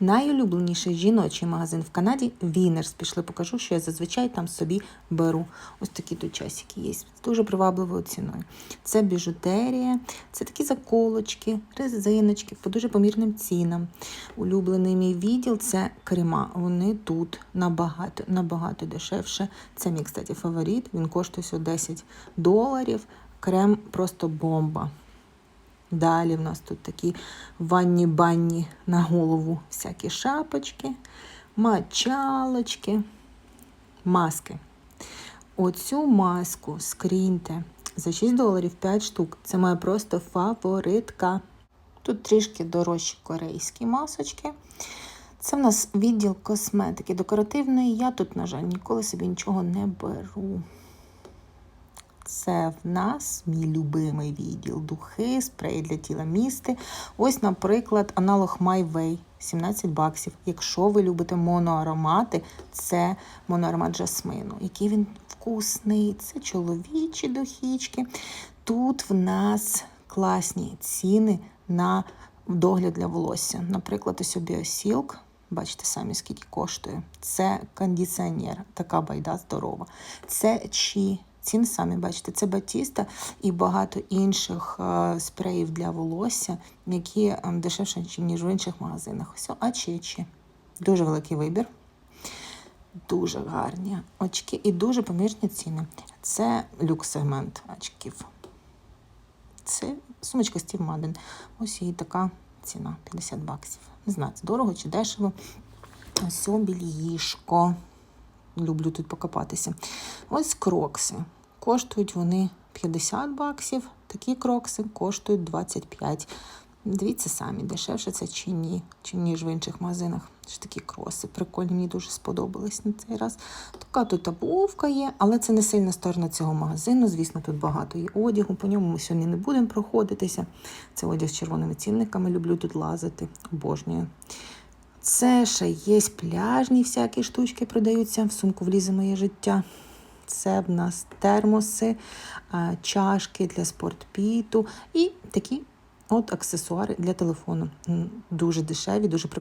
найулюбленіший жіночий магазин в Канаді Вінерс. Пішли, покажу, що я зазвичай там собі беру. Ось такі тут часики є з дуже привабливою ціною. Це біжутерія, це такі заколочки, резиночки по дуже помірним цінам. Улюблений мій відділ це крема. Вони тут набагато набагато дешевше. Це мій, кстати, фаворит. Він коштує 10 доларів. Крем просто бомба. Далі в нас тут такі ванні банні на голову, всякі шапочки, мочалочки, маски. Оцю маску скріньте за 6 доларів 5 штук. Це моя просто фаворитка. Тут трішки дорожчі корейські масочки. Це в нас відділ косметики декоративної. Я тут, на жаль, ніколи собі нічого не беру. Це в нас мій любимий відділ. Духи, спреї для тіла місти. Ось, наприклад, аналог My Way 17 баксів. Якщо ви любите моноаромати, це моноаромат жасмину. Який він вкусний, це чоловічі духічки. Тут в нас класні ціни на догляд для волосся. Наприклад, ось Біосілк. Бачите самі, скільки коштує. Це кондиціонер, така байда здорова. Це чі. Ціни самі бачите, це батіста і багато інших е, спреїв для волосся, які е, дешевше, ніж в інших магазинах. Ось ачечі. Дуже великий вибір. Дуже гарні очки і дуже помірні ціни. Це люкс-сегмент очків. Це сумочка Стів Маден. Ось її така ціна 50 баксів. Не знаю, це дорого чи дешево. Ось більїшко. Люблю тут покопатися. Ось крокси. Коштують вони 50 баксів. Такі крокси коштують 25. Дивіться самі, дешевше це чи ні, чи ніж в інших магазинах. Ж такі кроси. Прикольні, мені дуже сподобались на цей раз. Така тут обувка є, але це не сильна сторона цього магазину. Звісно, тут багато є одягу. По ньому ми сьогодні не будемо проходитися. Це одяг з червоними цінниками. Люблю тут лазити. Обожнюю. Це ще є пляжні всякі штучки продаються. В сумку влізе моє життя. Це в нас термоси, чашки для спортпіту і такі от аксесуари для телефону. Дуже дешеві, дуже прикольні.